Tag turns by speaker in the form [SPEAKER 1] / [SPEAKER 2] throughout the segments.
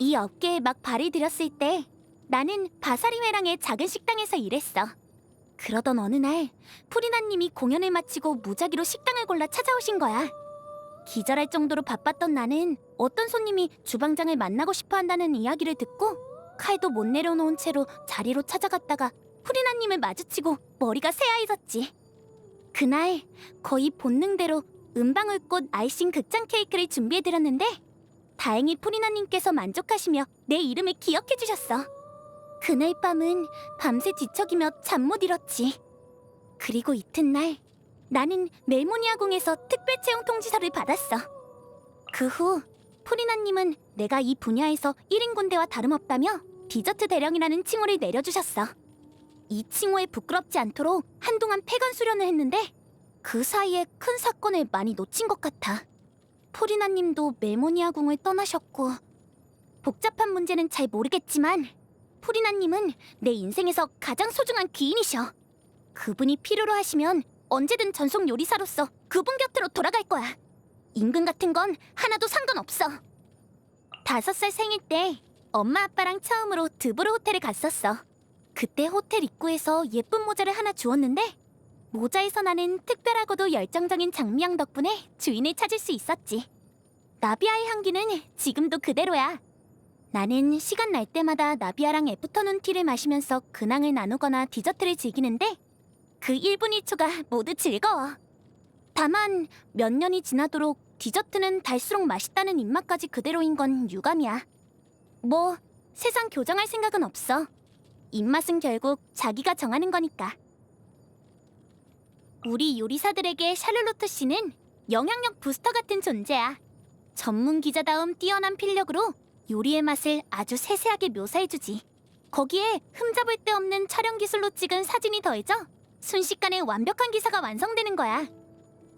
[SPEAKER 1] 이 업계에 막 발을 들였을 때 나는 바사리회랑의 작은 식당에서 일했어. 그러던 어느 날 프리나님이 공연을 마치고 무작위로 식당을 골라 찾아오신 거야. 기절할 정도로 바빴던 나는 어떤 손님이 주방장을 만나고 싶어 한다는 이야기를 듣고 칼도 못 내려놓은 채로 자리로 찾아갔다가 프리나님을 마주치고 머리가 새하얘졌지. 그날 거의 본능대로 은방울꽃 아이싱 극장 케이크를 준비해드렸는데 다행히 프리나님께서 만족하시며 내 이름을 기억해 주셨어. 그날 밤은 밤새 뒤척이며 잠 못 이뤘지. 그리고 이튿날 나는 멜모니아궁에서 특별 채용 통지서를 받았어. 그후 프리나님은 내가 이 분야에서 1인 군대와 다름없다며 디저트 대령이라는 칭호를 내려주셨어. 이 칭호에 부끄럽지 않도록 한동안 폐관 수련을 했는데 그 사이에 큰 사건을 많이 놓친 것 같아. 프리나님도 멜모니아궁을 떠나셨고 복잡한 문제는 잘 모르겠지만 프리나님은 내 인생에서 가장 소중한 귀인이셔. 그분이 필요로 하시면 언제든 전속 요리사로서 그분 곁으로 돌아갈 거야. 임금 같은 건 하나도 상관없어. 다섯 살 생일 때 엄마 아빠랑 처음으로 드브르 호텔에 갔었어. 그때 호텔 입구에서 예쁜 모자를 하나 주었는데 모자에서 나는 특별하고도 열정적인 장미향 덕분에 주인을 찾을 수 있었지. 나비아의 향기는 지금도 그대로야. 나는 시간 날 때마다 나비아랑 애프터눈 티를 마시면서 근황을 나누거나 디저트를 즐기는데 그 1분 1초가 모두 즐거워. 다만 몇 년이 지나도록 디저트는 달수록 맛있다는 입맛까지 그대로인 건 유감이야. 뭐 세상 교정할 생각은 없어. 입맛은 결국 자기가 정하는 거니까. 우리 요리사들에게 샤를로트 씨는 영향력 부스터 같은 존재야. 전문 기자다움 뛰어난 필력으로 요리의 맛을 아주 세세하게 묘사해주지. 거기에 흠잡을 데 없는 촬영 기술로 찍은 사진이 더해져 순식간에 완벽한 기사가 완성되는 거야.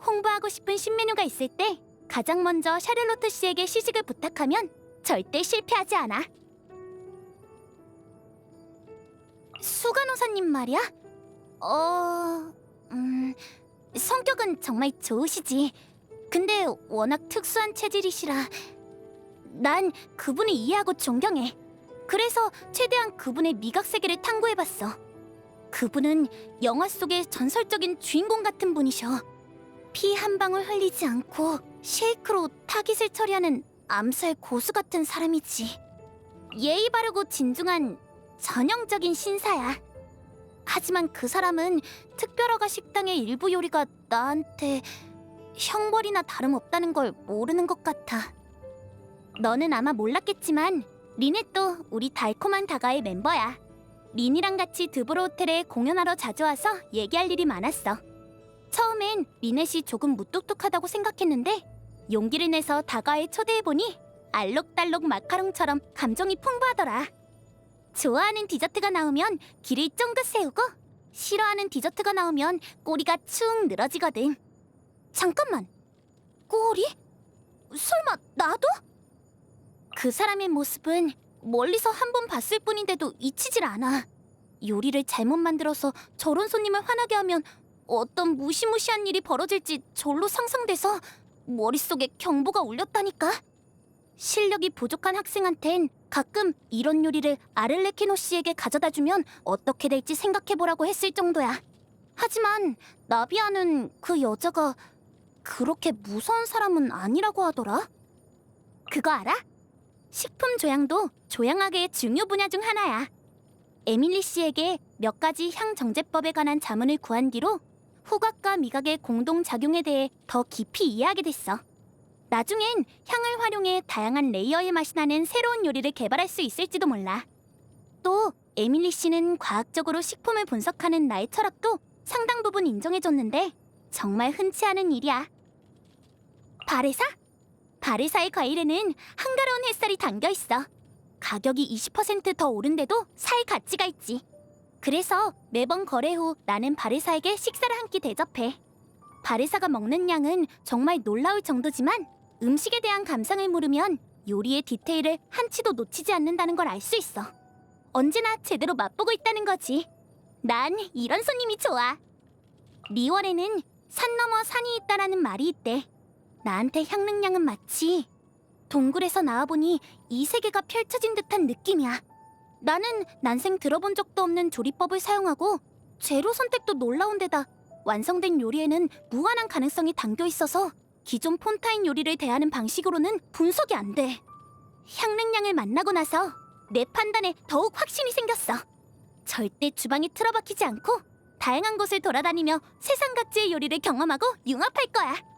[SPEAKER 1] 홍보하고 싶은 신메뉴가 있을 때 가장 먼저 샤를로트 씨에게 시식을 부탁하면 절대 실패하지 않아. 수간호사님 말이야? 어... 음... 성격은 정말 좋으시지. 근데 워낙 특수한 체질이시라 난 그분을 이해하고 존경해. 그래서 최대한 그분의 미각 세계를 탐구해봤어. 그분은 영화 속의 전설적인 주인공 같은 분이셔. 피 한 방울 흘리지 않고 쉐이크로 타깃을 처리하는 암살 고수 같은 사람이지. 예의 바르고 진중한 전형적인 신사야. 하지만 그 사람은 특별허가 식당의 일부 요리가 나한테 형벌이나 다름없다는 걸 모르는 것 같아. 너는 아마 몰랐겠지만 리넷도 우리 달콤한 다가의 멤버야. 린이랑 같이 드브로 호텔에 공연하러 자주 와서 얘기할 일이 많았어. 처음엔 리넷이 조금 무뚝뚝하다고 생각했는데 용기를 내서 다가에 초대해보니 알록달록 마카롱처럼 감정이 풍부하더라. 좋아하는 디저트가 나오면 귀를 쫑긋 세우고 싫어하는 디저트가 나오면 꼬리가 축 늘어지거든. 잠깐만, 꼬리? 설마 나도? 그 사람의 모습은 멀리서 한 번 봤을 뿐인데도 잊히질 않아. 요리를 잘못 만들어서 저런 손님을 화나게 하면 어떤 무시무시한 일이 벌어질지 절로 상상돼서 머릿속에 경보가 울렸다니까. 실력이 부족한 학생한텐 가끔 이런 요리를 아를레키노 씨에게 가져다 주면 어떻게 될지 생각해보라고 했을 정도야. 하지만 나비아는 그 여자가 그렇게 무서운 사람은 아니라고 하더라. 그거 알아? 식품 조향도 조향학의 중요 분야 중 하나야. 에밀리 씨에게 몇 가지 향 정제법에 관한 자문을 구한 뒤로 후각과 미각의 공동 작용에 대해 더 깊이 이해하게 됐어. 나중엔 향을 활용해 다양한 레이어의 맛이 나는 새로운 요리를 개발할 수 있을지도 몰라. 또 에밀리 씨는 과학적으로 식품을 분석하는 나의 철학도 상당 부분 인정해줬는데 정말 흔치 않은 일이야. 바레사? 바레사의 과일에는 한가로운 햇살이 담겨 있어. 가격이 20%더 오른데도 살 가치가 있지. 그래서 매번 거래 후 나는 바레사에게 식사를 한 끼 대접해. 바레사가 먹는 양은 정말 놀라울 정도지만 음식에 대한 감상을 물으면 요리의 디테일을 한치도 놓치지 않는다는 걸 알 수 있어. 언제나 제대로 맛보고 있다는 거지. 난 이런 손님이 좋아. 리월에는 산 넘어 산이 있다라는 말이 있대. 나한테 향능량은 마치 동굴에서 나와보니 이 세계가 펼쳐진 듯한 느낌이야. 나는 난생 들어본 적도 없는 조리법을 사용하고 재료 선택도 놀라운 데다 완성된 요리에는 무한한 가능성이 담겨 있어서 기존 폰타인 요리를 대하는 방식으로는 분석이 안 돼. 향릉양을 만나고 나서 내 판단에 더욱 확신이 생겼어. 절대 주방에 틀어박히지 않고 다양한 곳을 돌아다니며 세상 각지의 요리를 경험하고 융합할 거야.